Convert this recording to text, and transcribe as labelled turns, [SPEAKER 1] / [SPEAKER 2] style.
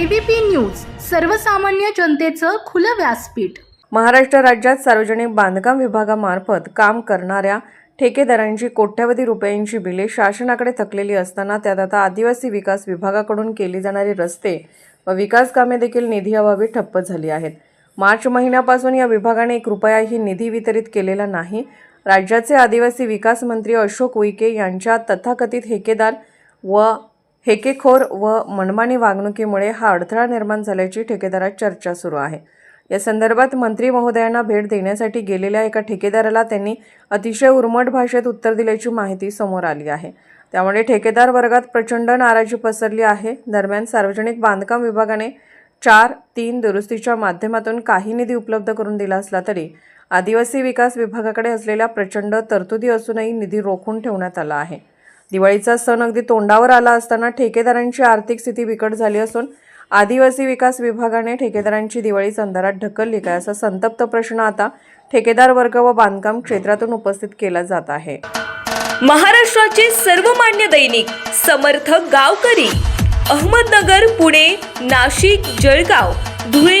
[SPEAKER 1] ABP news सर्वसामान्य जनतेचं खुलं व्यासपीठ.
[SPEAKER 2] महाराष्ट्र राज्यात सार्वजनिक बांधकाम विभागामार्फत काम करणाऱ्या ठेकेदारांची कोट्यवधी रुपयांची बिले शासनाकडे थकलेली असताना त्यात आता आदिवासी विकास विभागाकडून केली जाणारी रस्ते व विकास कामे देखील निधी अभावी ठप्प झाली आहेत. मार्च महिन्यापासून या विभागाने एक रुपयाही निधी वितरित केलेला नाही. राज्याचे आदिवासी विकास मंत्री अशोक उईके यांच्या तथाकथित ठेकेदार व हेकेखोर व मनमानी वागणुकीमुळे हा अडथळा निर्माण झाल्याची ठेकेदारात चर्चा सुरू आहे. या संदर्भात मंत्री महोदयांना भेट देण्यासाठी गेलेल्या एका ठेकेदाराला त्यांनी अतिशय उर्मट भाषेत उत्तर दिल्याची माहिती समोर आली आहे. त्यामुळे ठेकेदार वर्गात प्रचंड नाराजी पसरली आहे. दरम्यान सार्वजनिक बांधकाम विभागाने चार तीन दुरुस्तीच्या माध्यमातून काही निधी उपलब्ध करून दिला असला तरी आदिवासी विकास विभागाकडे असलेल्या प्रचंड तरतुदी असूनही निधी रोखून ठेवण्यात आला आहे. दिवाळीचा सण अगदी तोंडावर आला असताना ठेकेदारांची आर्थिक स्थिती बिकट झाली असून आदिवासी विकास विभागाने ठेकेदारांची दिवाळीच अंधारात ढकलली काय असा संतप्त प्रश्न आता ठेकेदार वर्ग व बांधकाम क्षेत्रातून उपस्थित केला जात आहे.
[SPEAKER 3] महाराष्ट्राचे सर्वमान्य दैनिक समर्थ गावकरी अहमदनगर पुणे नाशिक जळगाव धुळे